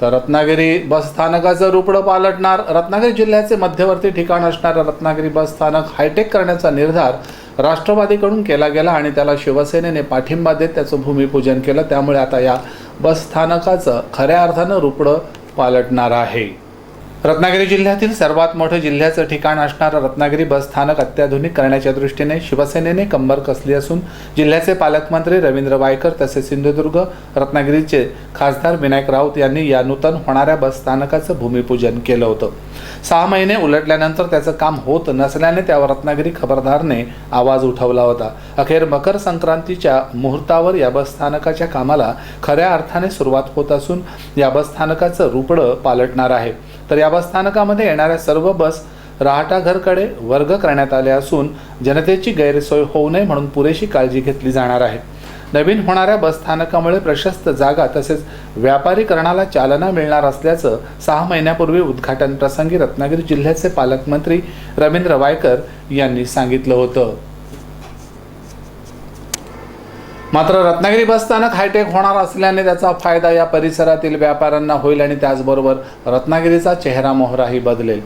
तर रत्नागिरी बस स्थानकाचं रुपडं पालटणार. रत्नागिरी जिल्ह्याचे मध्यवर्ती ठिकाण असणारं रत्नागिरी बस स्थानक हायटेक करण्याचा निर्धार राष्ट्रवादीकडून केला गेला आणि त्याला शिवसेनेने पाठिंबा देत त्याचं भूमिपूजन केलं. त्यामुळे आता या बस स्थानकाचं खऱ्या अर्थानं रुपडं पालटणार आहे. रत्नागिरी जिल्ह्यातील सर्वात मोठं जिल्ह्याचं ठिकाण असणारं रत्नागिरी बस स्थानक अत्याधुनिक करण्याच्या दृष्टीने शिवसेनेने कंबर कसली असून जिल्ह्याचे पालकमंत्री रवींद्र वायकर तसेच सिंधुदुर्ग रत्नागिरीचे खासदार विनायक राऊत यांनी या नूतन होणाऱ्या बस स्थानकाचं भूमिपूजन केलं होतं. सहा महिने उलटल्यानंतर त्याचं काम होत नसल्याने त्यावर रत्नागिरी खबरदारने आवाज उठवला होता. अखेर मकर संक्रांतीच्या मुहूर्तावर या बस स्थानकाच्या कामाला खऱ्या अर्थाने सुरुवात होत असून या बस स्थानकाचं रुपडं पालटणार आहे. तर या स्थानकामध्ये येणाऱ्या सर्व बस राहटा घरकडे वर्ग करण्यात आले असून जनतेची गैरसोय होऊ नये म्हणून पुरेशी काळजी घेतली जाणार आहे. नवीन होणाऱ्या बस स्थानकामुळे प्रशस्त जागा तसेच व्यापारीकरणाला चालना मिळणार असल्याचं सहा महिन्यापूर्वी उद्घाटन प्रसंगी रत्नागिरी जिल्ह्याचे पालकमंत्री रवींद्र वायकर यांनी सांगितलं होतं. मात्र रत्नागिरी बस स्थानक हायटेक होणार असल्याने त्याचा फायदा या परिसरातील व्यापाऱ्यांना होईल आणि त्याचबरोबर रत्नागिरीचा चेहरा मोहराही बदलेल.